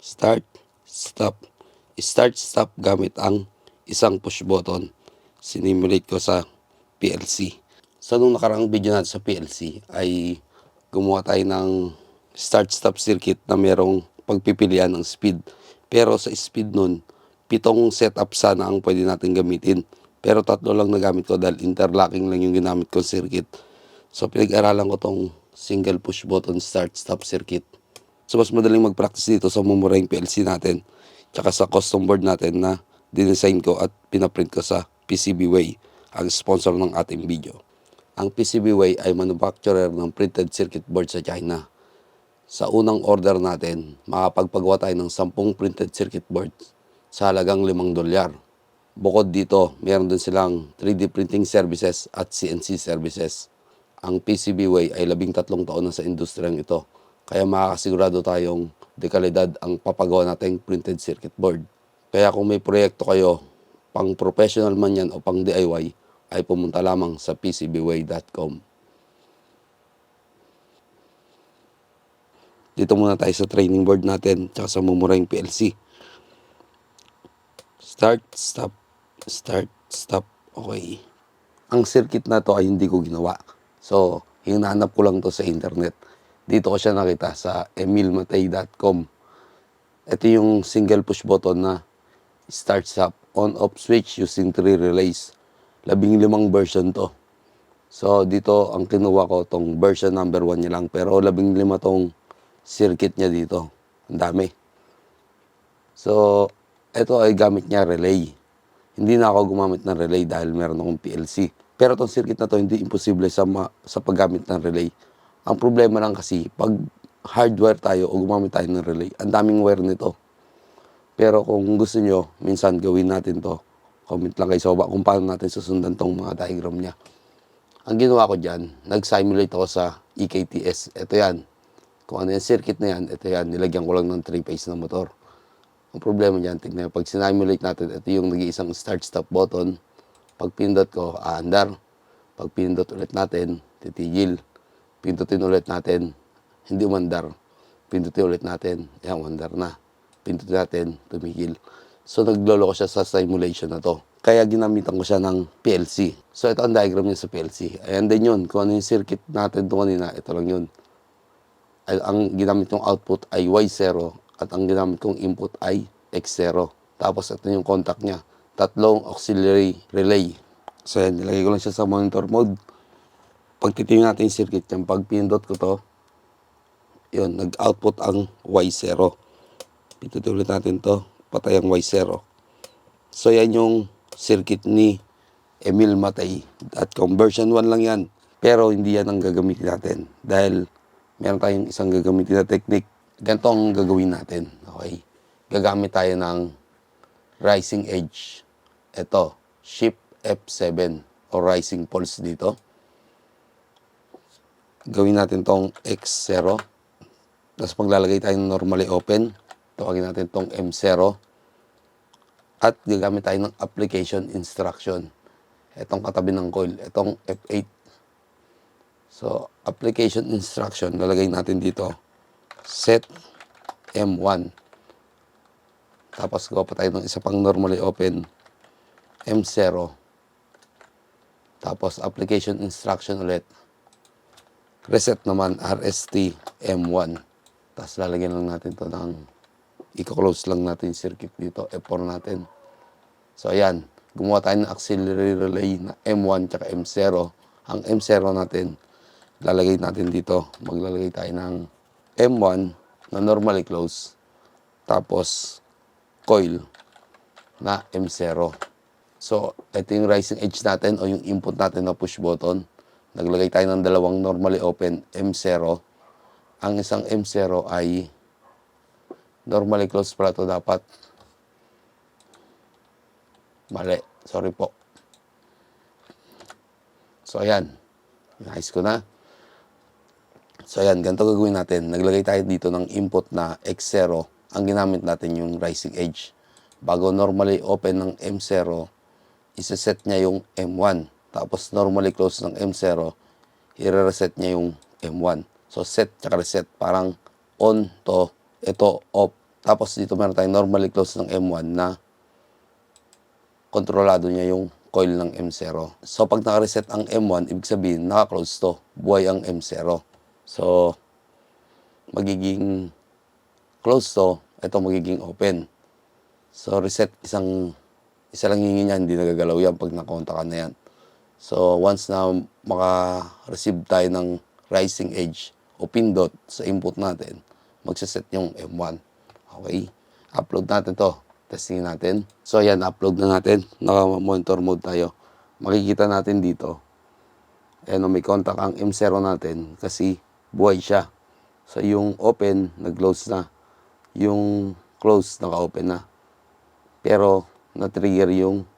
Start, stop. Start, stop gamit ang isang push button. Sinimulate ko sa PLC. So, nung nakaraang video natin sa PLC ay gumawa tayo ng start-stop circuit na merong pagpipilian ng speed. Pero sa speed nun, pitong setup sana ang pwede natin gamitin. Pero tatlo lang nagamit ko dahil interlocking lang yung ginamit kong circuit. So, pinag-aralan ko tong single push button start-stop circuit. So, mas madaling mag-practice dito sa mumurahing PLC natin. Tsaka sa custom board natin na dinesign ko at pinaprint ko sa PCBWay, ang sponsor ng ating video. Ang PCBWay ay manufacturer ng printed circuit board sa China. Sa unang order natin, makapagpagawa tayo ng 10 printed circuit boards sa halagang 5 dolyar. Bukod dito, meron din silang 3D printing services at CNC services. Ang PCBWay ay labing tatlong taon na sa industriyang ito, kaya makakasigurado tayong dekalidad ang papagawa nating printed circuit board. Kaya kung may proyekto kayo, pang professional man yan o pang DIY, ay pumunta lamang sa pcbway.com. Dito muna tayo sa training board natin, tsaka sa mumurahing PLC. Start, stop, start, stop. Okay. Ang circuit na to ay hindi ko ginawa. So, hinanap ko lang to sa internet. Dito ko siya nakita sa emilmatay.com. Ito yung single push button na start stop on off switch using three relays. Labing limang version to. So, dito ang kinuha ko tong version number 1 niya lang. Pero labing lima tong circuit niya dito. Ang dami. So, ito ay gamit niya relay. Hindi na ako gumamit ng relay dahil meron akong PLC. Pero itong circuit na to hindi imposible sa, ma- sa paggamit ng relay. Ang problema lang kasi, pag hardware tayo o gumamit tayo ng relay, ang daming wire nito. Pero kung gusto nyo, minsan gawin natin to. Comment lang kayo sa baba kung paano natin susundan tong mga diagram niya. Ang ginawa ko dyan, nag-simulate ako sa EKTS. Ito yan. Kung ano yung circuit na yan, ito yan. Nilagyan ko lang ng 3-phase na motor. Ang problema dyan, tignan pag sinimulate natin, ito yung nag-iisang start-stop button. Pag pindot ko, aandar. Pag pindot ulit natin, titigil. Pindutin ulit natin, hindi umandar. Pindutin ulit natin, yan, umandar na. Pindutin natin, tumigil. So, naglolo ko siya sa simulation na to. Kaya ginamitan ko siya ng PLC. So, ito ang diagram niya sa PLC. Ayan din yun. Kung ano yung circuit natin doon kanina, ito lang yun. Ay, ang ginamit kong output ay Y0 at ang ginamit kong input ay X0. Tapos ito yung contact niya. Tatlong auxiliary relay. So yan, nilagay ko lang siya sa monitor mode. Pag titingnan natin yung circuit niyan, pag pindot ko to, yun, nag-output ang Y0. Pindutin ulit natin to, patay ang Y0. So yan yung circuit ni Emil Matay. At conversion 1 lang yan. Pero hindi yan ang gagamitin natin. Dahil meron tayong isang gagamitin na technique. Ganito ang gagawin natin. Okay? Gagamit tayo ng rising edge. Ito, Shift F7 o rising pulse dito. Gawin natin tong X0. Tapos maglalagay tayo ng normally open. Tawagin natin tong M0 at gagamit tayo ng application instruction. Itong katabi ng coil, itong F8. So, application instruction, lalagay natin dito, set M1. Tapos gawa pa tayo ng isa pang normally open, M0. Tapos application instruction ulit. Reset naman, RST M1. Tapos lalagyan lang natin to ng i-close lang natin circuit dito, F4 natin. So, ayan. Gumawa tayo ng auxiliary relay na M1 tsaka M0. Ang M0 natin, lalagay natin dito. Maglalagay tayo ng M1 na normally close. Tapos, coil na M0. So, ito yung rising edge natin o yung input natin na push button. Naglagay tayo ng dalawang normally open M0. Ang isang M0 ay normally closed pala ito dapat. Mali. Sorry po. So, ayan. Nice ko na. So, ayan. Ganito gagawin natin. Naglagay tayo dito ng input na X0. Ang ginamit natin yung rising edge. Bago normally open ng M0, isa-set niya yung M1. Tapos normally close ng M0, i-reset niya yung M1. So, set tsaka reset. Parang on to, ito off. Tapos dito meron tayong normally close ng M1 na kontrolado niya yung coil ng M0. So pag naka-reset ang M1, ibig sabihin naka-close to. Buhay ang M0. So magiging close to, ito magiging open. So reset isang isa lang hingi niya, hindi nagagalaw yan pag nakontakan na yan. So once na maka-receive tayo ng rising edge o pindot sa input natin, magsaset yung M1. Okay? Upload natin to. Testing natin. So ayan, upload na natin. Naka-monitor mode tayo. Makikita natin dito. Ayan, may contact ang M0 natin kasi buhay siya. So yung open, nag-close na. Yung close, naka-open na. Pero na-trigger yung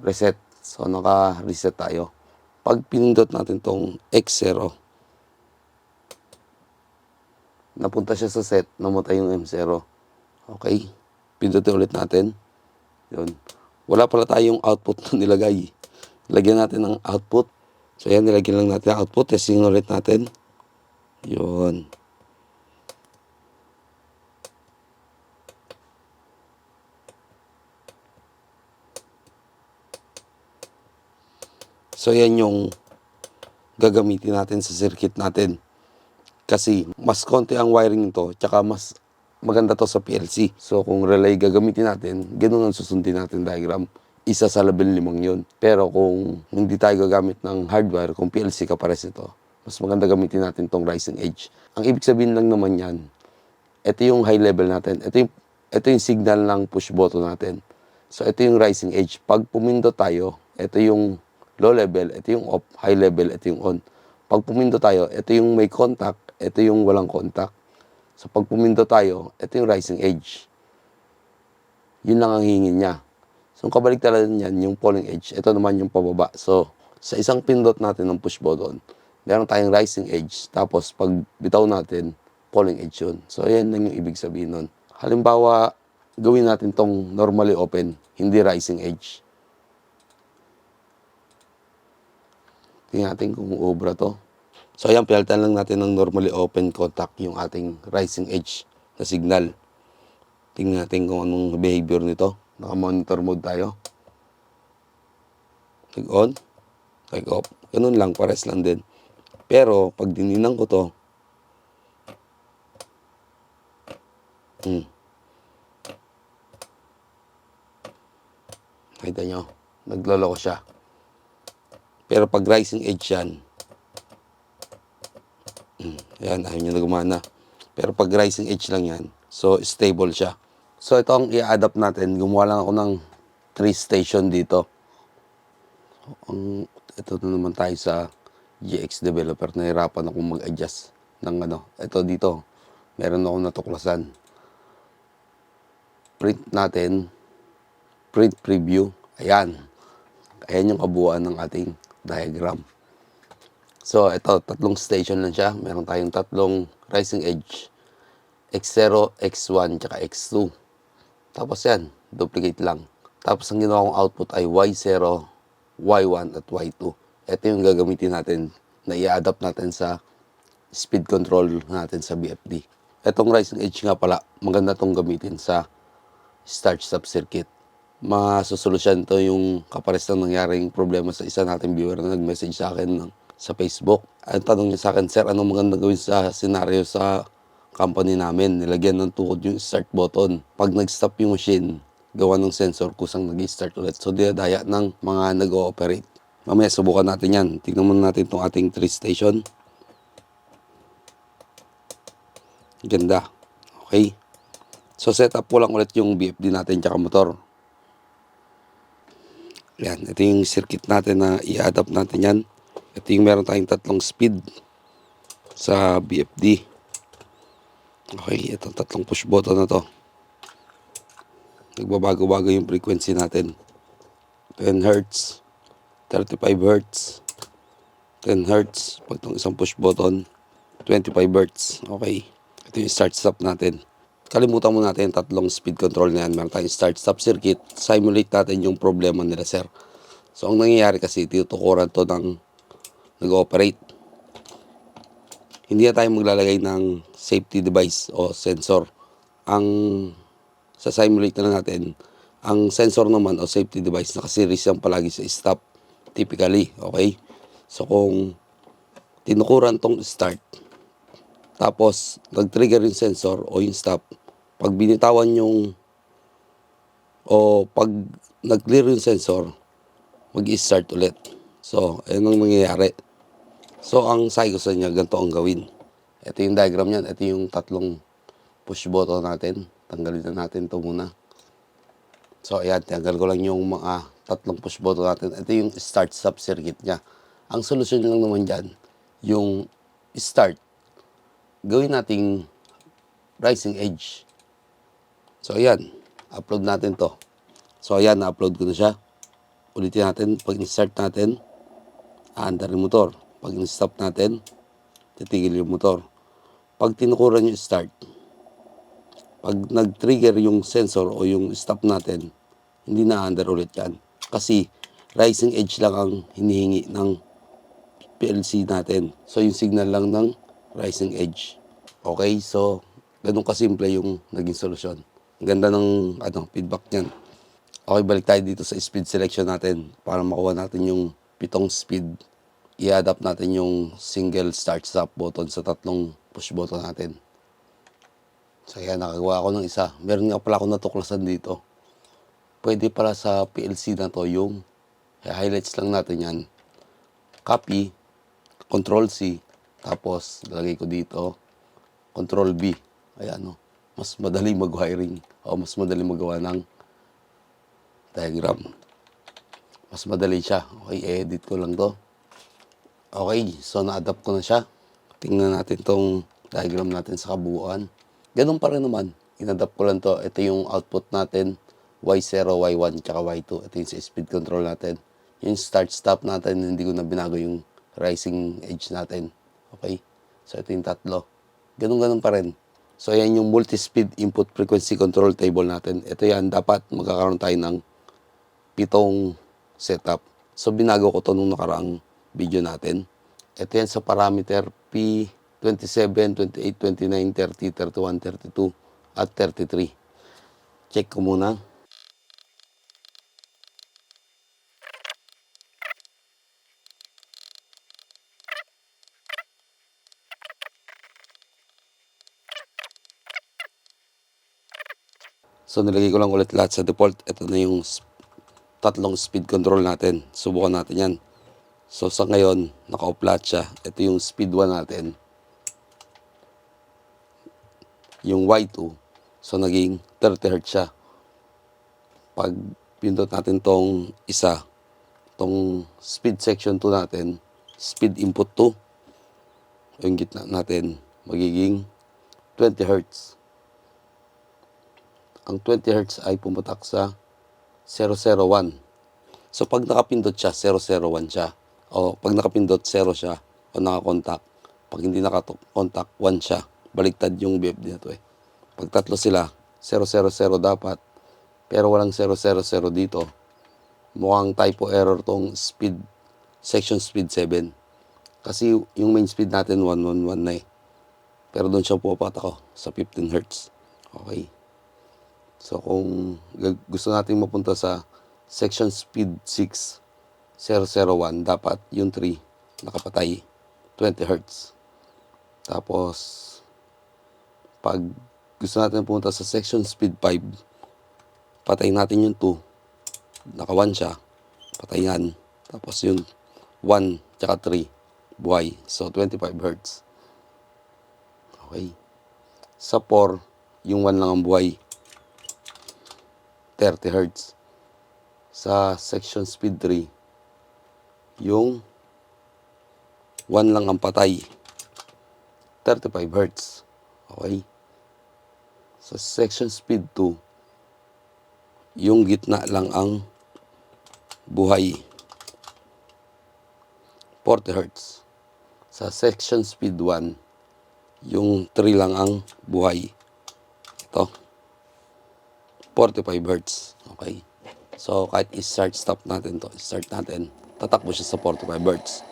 reset. So naka-reset tayo. Pag pinindot natin tong X0, napunta siya sa set, namatay yung M0. Okay. Pindutin ulit natin. Yun. Wala pala tayong output na nilagay. Lagyan natin ng output. So yan, nilagyan lang natin ang output. Testing ulit natin. Yun. So yan yung gagamitin natin sa circuit natin. Kasi mas konti ang wiring nito, tsaka mas maganda to sa PLC. So kung relay gagamitin natin, ganun ang susundin natin diagram. Isa sa labing limang yun. Pero kung hindi tayo gagamit ng hardware, kung PLC ka pares ito, mas maganda gamitin natin tong rising edge. Ang ibig sabihin lang naman yan, ito yung high level natin. Ito yung, ito yung signal ng push button natin. So ito yung rising edge. Pag pumindot tayo, ito yung low level, ito yung off, high level, ito yung on. Pag pumindot tayo, ito yung may contact, ito yung walang contact. So pag pumindot tayo, ito yung rising edge. Yun lang ang hingin niya. So ang kabalik talaga niyan, yung falling edge, ito naman yung pababa. So sa isang pindot natin ng push button, meron tayong rising edge. Tapos pag bitaw natin, falling edge yun. So yan lang yung ibig sabihin nun. Halimbawa, gawin natin tong normally open, hindi rising edge. Tingnan natin kung ubra to. So ayan, pinalitan lang natin ng normally open contact yung ating rising edge na signal. Tingnan natin kung anong behavior nito. Naka-monitor mode tayo. Click on. Click off. Ganun lang, pares lang din. Pero, pag dininang ko to, hmm. Nakita nyo, nagloloko siya. Pero pag rising edge yan, mm, yan, ayaw niya na gumana. Pero pag rising edge lang yan, so stable siya. So ito ang i-adapt natin. Gumawa lang ako ng 3 station dito. Ang, ito na naman tayo sa GX developer. Nahirapan akong mag-adjust ng ano. Ito dito, meron akong natuklasan. Print natin, print preview. Ayan. Ayan yung kabuuan ng ating diagram. So, ito, tatlong station lang siya. Meron tayong tatlong rising edge. X0, X1, tsaka X2. Tapos yan, duplicate lang. Tapos ang ginawa kong output ay Y0, Y1, at Y2. Ito yung gagamitin natin na i-adapt natin sa speed control natin sa BFD. Itong rising edge nga pala, maganda tong gamitin sa start-stop circuit. Masusolusyon to yung kapares ng nangyaring problema sa isa nating viewer na nag-message sa akin ng, sa Facebook. Ang tanong niya sa akin, Sir, anong maganda gawin sa senaryo sa company namin? Nilagyan ng tukod yung start button. Pag nag-stop yung machine, gawa ng sensor kusang nag-start ulit. So, dinadaya ng mga nag-ooperate. Mamaya, subukan natin yan. Tingnan muna natin itong ating 3 station. Ganda. Okay. So, set up ko lang ulit yung BFD natin tsaka motor. Yan. Ito yung circuit natin na i-adapt natin yan. Ito yung meron tayong tatlong speed sa BFD. Okay. Itong tatlong push button na to. Nagbabago-bago yung frequency natin. 10 Hertz. 35 Hertz. 10 Hertz. Pag itong isang push button, 25 Hertz. Okay. Ito yung start-stop natin. Kalimutan mo natin yung tatlong speed control na yan. Meron tayong start-stop circuit. Simulate natin yung problema nila, sir. So, ang nangyayari kasi, tinutukuran to ng nag-operate. Hindi na tayo maglalagay ng safety device o sensor. ang sa simulate na lang natin, ang sensor naman o safety device nakaseries yan palagi sa stop typically, okay? So kung tinukuran tong start, tapos nag-trigger yung sensor o yung stop, pag binitawan yung o pag nag-clear yung sensor, mag-start ulit. So, ayun ang mangyayari. So, ang sa inyo, ganito ang gawin. Ito yung diagram niyan. Ito yung tatlong push button natin. Tanggalin na natin ito muna. So, ayan. Tanggal ko lang yung mga tatlong push button natin. Ito yung start-stop circuit niya. Ang solusyon lang naman dyan, yung start, gawin nating rising edge. So, ayan. Upload natin to. So, ayan. Na-upload ko na siya. Ulitin natin. Pag start natin, aandar yung motor. Pag stop natin, titigil yung motor. Pag tinukuran yung start, pag nag-trigger yung sensor o yung stop natin, hindi na under ulit yan. Kasi rising edge lang ang hinihingi ng PLC natin. So yung signal lang ng rising edge. Okay, so ganun kasimple yung naging solusyon. Ganda ng ano, feedback niyan. Okay, balik tayo dito sa speed selection natin para makuha natin yung pitong speed. I-adapt natin yung single start-stop button sa tatlong push button natin. So yan, nakagawa ako ng isa. Meron nga pala ako natuklasan dito. Pwede pala sa PLC na to yung highlights lang natin yan. Copy, Control C, tapos lalagay ko dito, Control B. Ayan, no. Mas madali mag-wiring o mas madali magawa ng diagram. Mas madali siya. Okay, edit ko lang to. Okay, so na-adapt ko na siya. Tingnan natin tong diagram natin sa kabuuan. Ganun pa rin naman. Inadapt ko lang to. Ito yung output natin. Y0, Y1, tsaka Y2. Ito yung sa speed control natin. Yung start-stop natin, hindi ko na binago yung rising edge natin. Okay? So, ito yung tatlo. Ganun-ganun pa rin. So, ayan yung multi-speed input frequency control table natin. Ito yan, dapat magkakaroon tayo ng pitong setup. So, binago ko to nung nakaraang video natin. Ito yan sa parameter P27, 28, 29, 30, 31, 32, at 33. Check ko muna. So nilagay ko lang ulit lahat sa default. Ito na yung tatlong speed control natin. Subukan natin yan. So sa ngayon, naka-off lahat siya. Ito yung speed 1 natin. Yung Y2. So naging 30 Hz siya. Pag pindot natin tong isa, tong speed section 2 natin, speed input 2, yung gitna natin, magiging 20 Hz ang 20 Hz ay pumutak sa 001. So pag nakapindot siya, 001 siya. O pag nakapindot, 0 siya. O nakakontak. Pag hindi nakakontak, 1 siya. Baliktad yung BFD na to eh. Pag tatlo sila, 000 dapat. Pero walang 000 dito. Mukhang typo error tong speed, section speed 7. Kasi yung main speed natin 111 na eh. Pero doon siya pupatak ko sa 15 Hz. Okay. So kung gusto natin mapunta sa section speed 6 001, dapat yung 3 nakapatay 20 Hz. Tapos pag gusto natin pumunta sa section speed 5, patay natin yung 2. Naka 1 siya. Patay yan. Tapos yung 1 tsaka 3 buhay. So 25 Hz. Okay. Sa 4, yung 1 lang ang buhay. 30 Hz. Sa section speed 3, yung 1 lang ang patay. 35 Hz. Okay? Sa section speed 2, yung gitna lang ang buhay. 40 Hz. Sa section speed 1, yung 3 lang ang buhay. Ito. 45 Hz. Okay. So, kahit i-start stop natin to, start natin, tatakbo siya sa 45 Hz.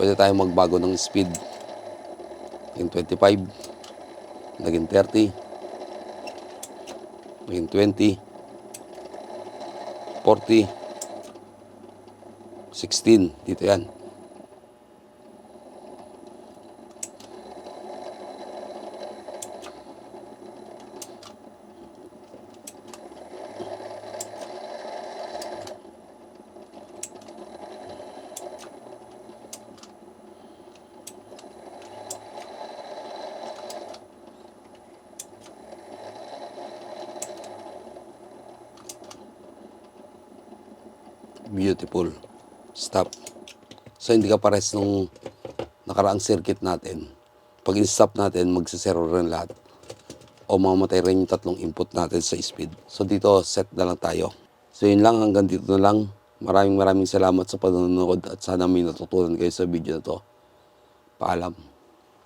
Pwede tayo magbago ng speed. Yung 25, naging 30, Maging 20. 40. 16. Dito yan. Beautiful. Stop. So, hindi ka pares nung nakaraang circuit natin. Pag in-stop natin, magsisero rin lahat. O mamatay rin yung tatlong input natin sa speed. So, dito, set na lang tayo. So, yun lang. Hanggang dito na lang. Maraming maraming salamat sa panonood at sana may natutunan kayo sa video na to. Paalam.